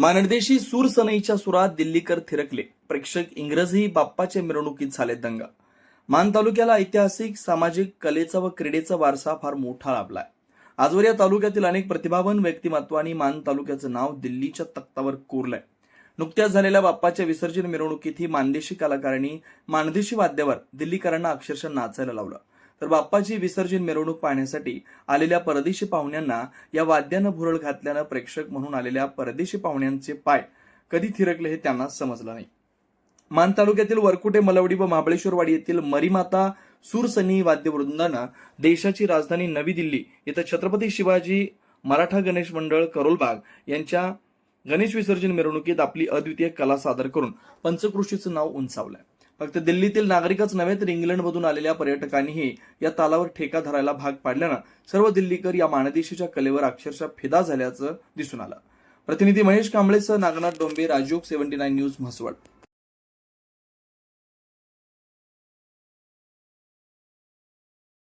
मानदेशी सूर सनईच्या सुरात दिल्लीकर थिरकले. प्रेक्षक इंग्रजी बाप्पाच्या मिरवणुकीत झाले दंगा. मान तालुक्याला ऐतिहासिक सामाजिक कलेचा व क्रीडेचा वारसा फार मोठा लाभलाय. आजवर या तालुक्यातील अनेक प्रतिभावान आणि मान तालुक्याचं नाव दिल्लीच्या तख्तावर कोरलंय. नुकत्याच झालेल्या बाप्पाच्या विसर्जन मिरवणुकीत ही मानदेशी कलाकारांनी मानदेशी वाद्यावर दिल्लीकरांना अक्षरशः नाचायला लावलं. तर बाप्पाची विसर्जन मिरवणूक पाहण्यासाठी आलेल्या परदेशी पाहुण्यांना या वाद्यानं भुरळ घातल्यानं प्रेक्षक म्हणून आलेल्या परदेशी पाहुण्यांचे पाय कधी थिरकले हे त्यांना समजलं नाही. मान तालुक्यातील वरकुटे मलवडी व महाबळेश्वरवाडी येथील मरीमाता सुरसनी वाद्यवृंदानं देशाची राजधानी नवी दिल्ली इथं छत्रपती शिवाजी मराठा गणेश मंडळ करोलबाग यांच्या गणेश विसर्जन मिरवणुकीत आपली अद्वितीय कला सादर करून पंचकृषीचं नाव उंचावलंय. फक्त दिल्लीतील नागरिकच नव्हे तर इंग्लंडमधून आलेल्या पर्यटकांनीही या तालावर ठेका धरायला भाग पाडल्यानं सर्व दिल्लीकर या माणदेशीच्या कलेवर अक्षरशः फिदा झाल्याचं दिसून आलं. प्रतिनिधी Mahesh कांबळेसह Nagnath Dombe Rajyog seventy nine news Mhaswad.